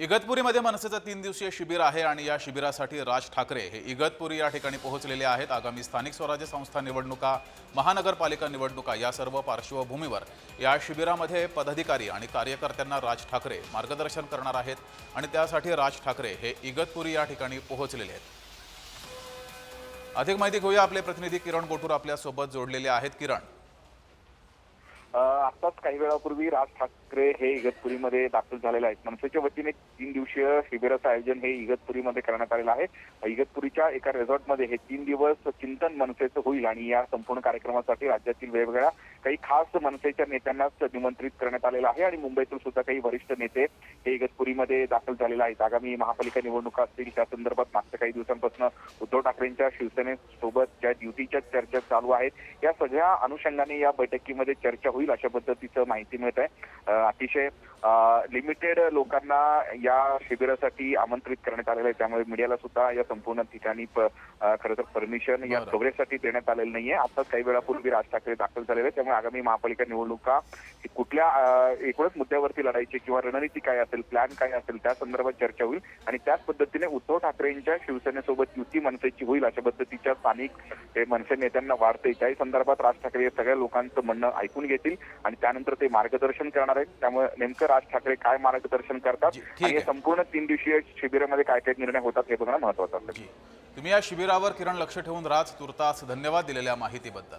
इगतपुरीमध्ये मनसेचं तीन दिवसीय शिबिर आहे आणि या शिबिरासाठी राज ठाकरे हे इगतपुरी या ठिकाणी पोहोचलेले आहेत. आगामी स्थानिक स्वराज्य संस्था निवडणुका महानगरपालिका निवडणुका या सर्व पार्श्वभूमीवर या शिबिरामध्ये पदाधिकारी आणि कार्यकर्त्यांना राज ठाकरे मार्गदर्शन करणार आहेत आणि त्यासाठी राज ठाकरे हे इगतपुरी या ठिकाणी पोहोचलेले आहेत. अधिक माहिती घेऊया. आपले प्रतिनिधी किरण गोटूर आपल्यासोबत जोडलेले आहेत. किरण आताच काही वेळापूर्वी राज ठाकरे हे इगतपुरीमध्ये दाखल झालेले आहेत. मनसेच्या वतीने तीन दिवसीय शिबिराचं आयोजन हे इगतपुरीमध्ये करण्यात आलेलं आहे. इगतपुरीच्या एका रिसॉर्टमध्ये हे तीन दिवस चिंतन मनसेचं होईल आणि या संपूर्ण कार्यक्रमासाठी राज्यातील वेगवेगळ्या काही खास मनसेच्या नेत्यांनाच निमंत्रित करण्यात आलेलं आहे. आणि मुंबईतून सुद्धा काही वरिष्ठ नेते हे इगतपुरीमध्ये दाखल झालेले आहेत. आगामी महापालिका निवडणुका असतील त्या संदर्भात मागच्या काही दिवसांपासून उद्धव ठाकरेंच्या शिवसेनेसोबत ज्या युतीच्या चर्चा चालू आहेत या सगळ्या अनुषंगाने या बैठकीमध्ये चर्चा होईल अशा पद्धतीचं माहिती मिळत आहे अतिशय लिमिटेड लोकांना या शिबिरासाठी आमंत्रित करण्यात आलेलं आहे. त्यामुळे मीडियाला सुद्धा या संपूर्ण ठिकाणी खरं तर परमिशन या. कव्हरेजसाठी देण्यात आलेलं नाहीये. आता काही वेळापूर्वी राज ठाकरे दाखल झालेले त्यामुळे आगामी महापालिका निवडणुका ही कुठल्या एकूणच मुद्द्यावरती लढायची किंवा रणनीती काय असेल प्लॅन काय असेल त्या संदर्भात चर्चा होईल. आणि त्याच पद्धतीने उद्धव ठाकरेंच्या शिवसेनेसोबत युती मनसेची होईल अशा पद्धतीच्या स्थानिक हे मनसे नेत्यांना वाढते. त्याही संदर्भात राज ठाकरे या सगळ्या लोकांचं म्हणणं ऐकून घेतील आणि त्यानंतर ते मार्गदर्शन करणार आहेत. त्यामुळे नेमकं राज ठाकरे काय मार्गदर्शन करतात आणि आहे. संपूर्ण तीन दिवसीय शिबिरामध्ये काय काय निर्णय होतात हे बघणं महत्वाचं असेल तुम्ही या शिबिरावर किरण लक्ष ठेवून राज तुर्तास धन्यवाद दिलेल्या माहितीबद्दल.